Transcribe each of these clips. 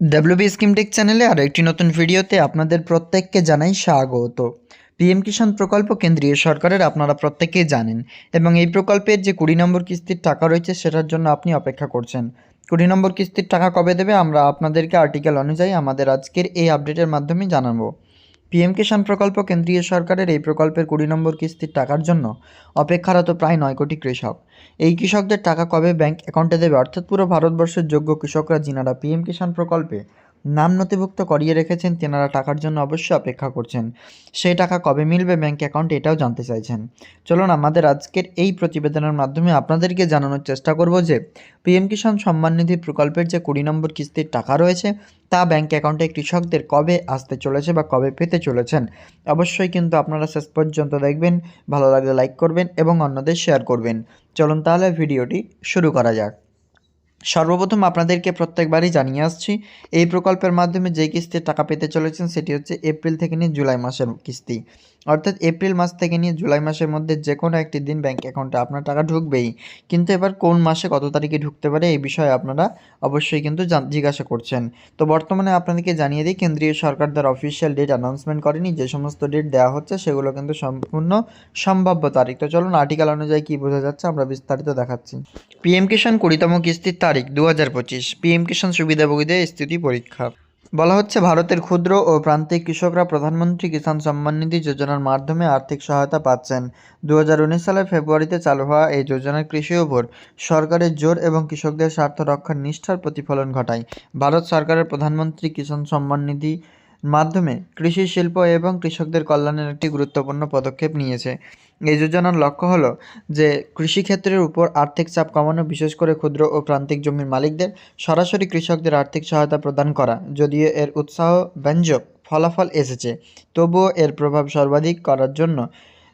WB স্কিমটেক চ্যানেলে আর একটি নতুন ভিডিওতে আপনাদের প্রত্যেককে জানাই স্বাগত। পিএম কিষাণ প্রকল্প কেন্দ্রীয় সরকারের আপনারা প্রত্যেকেই জানেন এবং এই প্রকল্পের যে কুড়ি নম্বর কিস্তির টাকা রয়েছে সেটার জন্য আপনি অপেক্ষা করছেন। কুড়ি নম্বর কিস্তির টাকা কবে দেবে আমরা আপনাদেরকে আর্টিকেল অনুযায়ী আমাদের আজকের এই আপডেটের মাধ্যমে জানাব। পিএম কিষাণ প্রকল্প কেন্দ্রীয় সরকারের এই প্রকল্পের কুড়ি নম্বর কিস্তির টাকার জন্য অপেক্ষারত প্রায় নয় কোটি কৃষক। এই কৃষকদের টাকা কবে ব্যাংক অ্যাকাউন্টে দেবে? অর্থাৎ পুরো ভারতবর্ষের যোগ্য কৃষকরা জিনারা পিএম কিষাণ প্রকল্পে নাম নথিভুক্ত করিয়ে রেখেছেন, তেনারা টাকার জন্য অবশ্যই অপেক্ষা করছেন। সেই টাকা কবে মিলবে ব্যাংক অ্যাকাউন্টে এটাও জানতে চাইছেন। চলুন আমাদের আজকের এই প্রতিবেদনের মাধ্যমে আপনাদেরকে জানানোর চেষ্টা করব যে, পিএম কিষাণ সম্মান নিধি প্রকল্পের যে কুড়ি নম্বর কিস্তির টাকা রয়েছে, তা ব্যাংক অ্যাকাউন্টে কৃষকদের কবে আসতে চলেছে বা কবে পেতে চলেছেন? অবশ্যই কিন্তু আপনারা শেষ পর্যন্ত দেখবেন, ভালো লাগলে লাইক করবেন এবং অন্যদের শেয়ার করবেন। চলুন তাহলে ভিডিওটি শুরু করা যাক। সর্বপ্রথম আপনাদেরকে প্রত্যেকবারই জানিয়ে আসছি, এই প্রকল্পের মাধ্যমে যে কিস্তির টাকা পেতে চলেছেন সেটি হচ্ছে এপ্রিল থেকে নিয়ে জুলাই মাসের কিস্তি। অর্থাৎ এপ্রিল মাস থেকে নিয়ে জুলাই মাসের মধ্যে যে কোনো একটি দিন ব্যাঙ্ক অ্যাকাউন্টে আপনার টাকা ঢুকবেই। কিন্তু এবার কোন মাসে কত তারিখে ঢুকতে পারে এই বিষয়ে আপনারা অবশ্যই কিন্তু জিজ্ঞাসা করছেন। তো বর্তমানে আপনাদেরকে জানিয়ে দিই, কেন্দ্রীয় সরকার দ্বারা অফিসিয়াল ডেট অ্যানাউন্সমেন্ট করেনি, যে সমস্ত ডেট দেওয়া হচ্ছে সেগুলো কিন্তু সম্পূর্ণ সম্ভাব্য তারিখ। তো চলুন আর্টিকেল অনুযায়ী কী বোঝা যাচ্ছে আমরা বিস্তারিত দেখাচ্ছি। পিএম কিষাণ কুড়িতম কিস্তির তারিখ দু হাজার পঁচিশ। পিএম কিষাণ সুবিধাভোগীদের স্থিতি পরীক্ষা। বলা হচ্ছে, ভারতের ক্ষুদ্র ও প্রান্তিক কৃষকরা প্রধানমন্ত্রী কিষাণ সম্মান নিধি যোজনার মাধ্যমে আর্থিক সহায়তা পাচ্ছেন। দু হাজার উনিশ সালের ফেব্রুয়ারিতে চালু হওয়া এই যোজনার কৃষি ওপর সরকারের জোর এবং কৃষকদের স্বার্থ রক্ষার নিষ্ঠার প্রতিফলন ঘটায়। ভারত সরকারের প্রধানমন্ত্রী কিষাণ সম্মান নিধি মাধ্যমে কৃষি শিল্প এবং কৃষকদের কল্যাণের একটি গুরুত্বপূর্ণ পদক্ষেপ নিয়েছে। এই যোজনার লক্ষ্য হলো যে কৃষিক্ষেত্রের উপর আর্থিক চাপ কমানো, বিশেষ করে ক্ষুদ্র ও প্রান্তিক জমির মালিকদের সরাসরি কৃষকদের আর্থিক সহায়তা প্রদান করা। যদিও এর উৎসাহ ব্যঞ্জক ফলাফল এসেছে, তবুও এর প্রভাব সর্বাধিক করার জন্য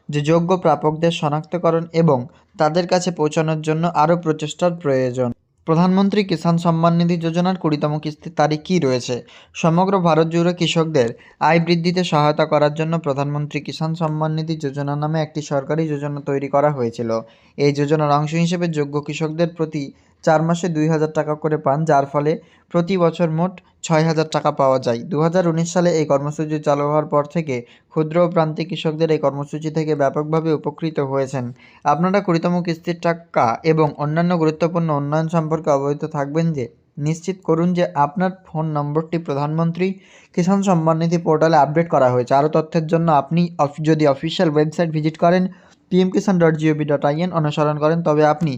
যে যোগ্য প্রাপকদের শনাক্তকরণ এবং তাদের কাছে পৌঁছানোর জন্য আরও প্রচেষ্টার প্রয়োজন। প্রধানমন্ত্রী কিষাণ সম্মান নিধি যোজনার কুড়িতম কিস্তির তারিখ কী রয়েছে। সমগ্র ভারত জুড়ে কৃষকদের আয় বৃদ্ধিতে সহায়তা করার জন্য প্রধানমন্ত্রী কিষাণ সম্মান নিধি যোজনা নামে একটি সরকারি যোজনা তৈরি করা হয়েছিল। এই যোজনার অংশ হিসেবে যোগ্য কৃষকদের প্রতি চার মাসে দুই হাজার টাকা করে পান, যার ফলে প্রতি বছর মোট ছয় হাজার টাকা পাওয়া যায়। দু হাজার উনিশ সালে এই কর্মসূচি চালু হওয়ার পর থেকে ক্ষুদ্র ও প্রান্তিক কৃষকদের এই কর্মসূচি থেকে ব্যাপকভাবে উপকৃত হয়েছেন। আপনারা কুড়িতম কিস্তির টাকা এবং অন্যান্য গুরুত্বপূর্ণ উন্নয়ন সম্পর্কে অবহিত থাকবেন যে, নিশ্চিত করুন যে আপনার ফোন নম্বরটি প্রধানমন্ত্রী কিষাণ সম্মান নিধি পোর্টালে আপডেট করা হয়েছে। আরও তথ্যের জন্য আপনি যদি অফিসিয়াল ওয়েবসাইট ভিজিট করেন PM Kisan dot G O V dot I N অনুসরণ করেন, তবে আপনি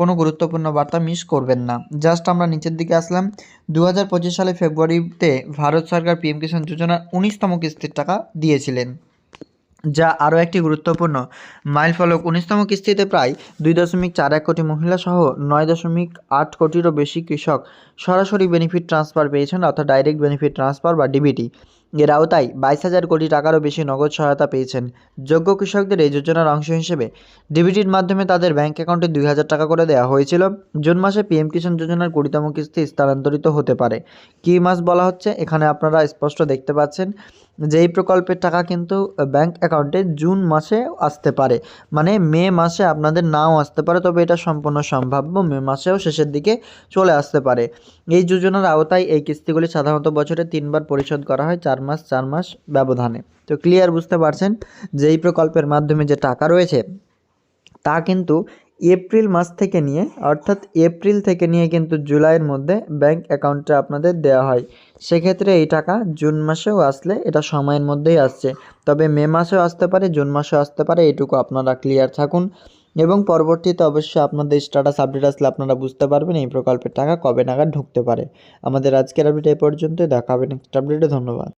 কোনো গুরুত্বপূর্ণ বার্তা মিস করবেন না। জাস্ট আমরা নিচের দিকে আসলাম। দু হাজার পঁচিশ সালে ফেব্রুয়ারিতে ভারত সরকার পিএম কিষাণ যোজনার উনিশতম কিস্তির টাকা দিয়েছিলেন, যা আরও একটি গুরুত্বপূর্ণ। মাইল ফলক উনিশতম কিস্তিতে প্রায় দুই দশমিক চার এক কোটি মহিলা সহ নয় দশমিক আট কোটিরও বেশি কৃষক সরাসরি বেনিফিট ট্রান্সফার পেয়েছেন, অর্থাৎ ডাইরেক্ট বেনিফিট ট্রান্সফার বা ডিবিটি এর আওতায় বাইশ হাজার কোটি টাকারও বেশি নগদ সহায়তা পেয়েছেন। যোগ্য কৃষকদের এই যোজনার অংশ হিসেবে ডিবিটির মাধ্যমে তাদের ব্যাংক অ্যাকাউন্টে দুই হাজার টাকা করে দেওয়া হয়েছিল। জুন মাসে পিএম কিষাণ যোজনার কুড়িতম কিস্তি স্থানান্তরিত হতে পারে। কী মাস বলা হচ্ছে, এখানে আপনারা স্পষ্ট দেখতে পাচ্ছেন। যে এই প্রকল্পের টাকা কিন্তু ব্যাংক অ্যাকাউন্টে জুন মাসে আসতে পারে। মানে মে মাসে আপনাদের নাও আসতে পারে, তবে এটা সম্পূর্ণ সম্ভাব্য। মে মাসেও শেষের দিকে চলে আসতে পারে। এই যোজনার আওতায় এই কিস্তিগুলি সাধারণত বছরে তিনবার পরিশোধ করা হয়, চার মাস চার মাস ব্যবধানে। তো ক্লিয়ার বুঝতে পারছেন যে এই প্রকল্পের মাধ্যমে যে টাকা রয়েছে, তা কিন্তু এপ্রিল মাস থেকে নিয়ে, অর্থাৎ এপ্রিল থেকে নিয়ে কিন্তু জুলাইয়ের মধ্যে ব্যাংক অ্যাকাউন্টে আপনাদের দেওয়া হয়। সেক্ষেত্রে এই টাকা জুন মাসেও আসলে এটা সময়ের মধ্যেই আসছে। তবে মে মাসেও আসতে পারে, জুন মাসেও আসতে পারে, এটুকু আপনারা ক্লিয়ার থাকুন। এবং পরবর্তীতে অবশ্যই আপনাদের স্ট্যাটাস আপডেট আসলে আপনারা বুঝতে পারবেন এই প্রকল্পের টাকা কবে নাগাদ ঢুকতে পারে। আমাদের আজকের আপডেট এই পর্যন্ত দেখা হবে নেক্সট আপডেটে ধন্যবাদ।